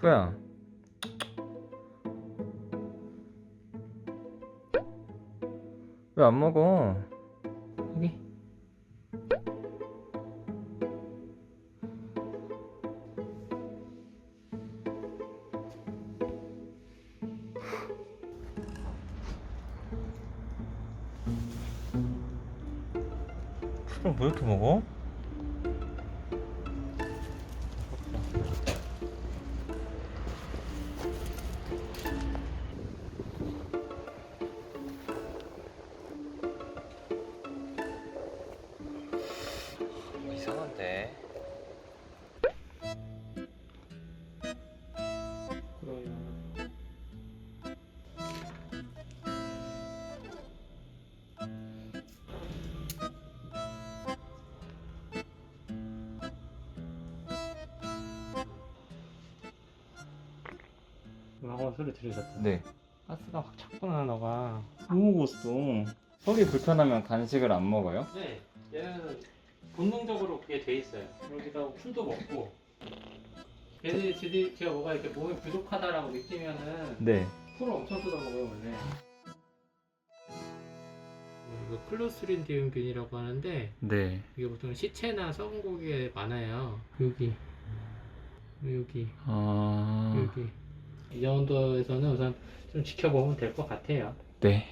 푸야. 왜 안 먹어? 여기. 그럼 왜 이렇게 먹어? 방금 소리 들으셨죠? 네. 가스가 확 찼구나 너가 안 먹었어. 속이 불편하면 간식을 안 먹어요? 네 얘는 본능적으로 그게 돼 있어요 그러기도 풀도 먹고 얘들이 지들 제가 뭐가 이렇게 몸이 부족하다라고 느끼면은 네. 풀을 엄청 뜯어 먹어요 원래 이거 클로스린디움균이라고 하는데 네. 이게 보통 시체나 썩은 고기에 많아요 여기 여기 아. 여기 이 정도에서는 우선 좀 지켜보면 될 것 같아요 네.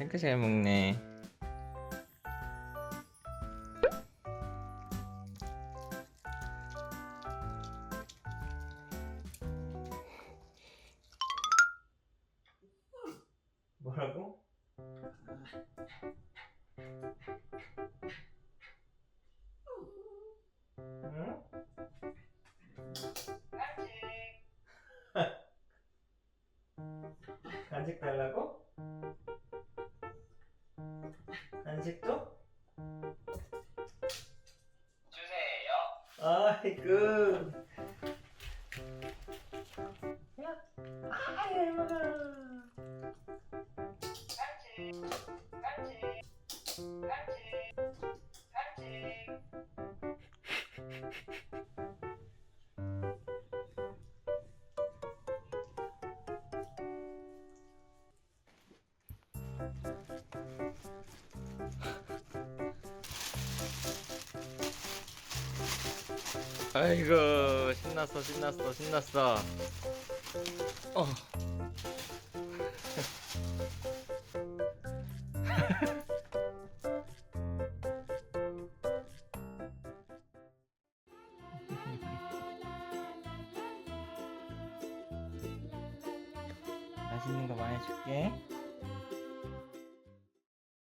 이렇게 잘 먹네. 뭐라고? 응? 간식 달라고? 간식도? 주세요. 아이고. 아이고 신났어 신났어 신났어 어. 맛있는 거 많이 줄게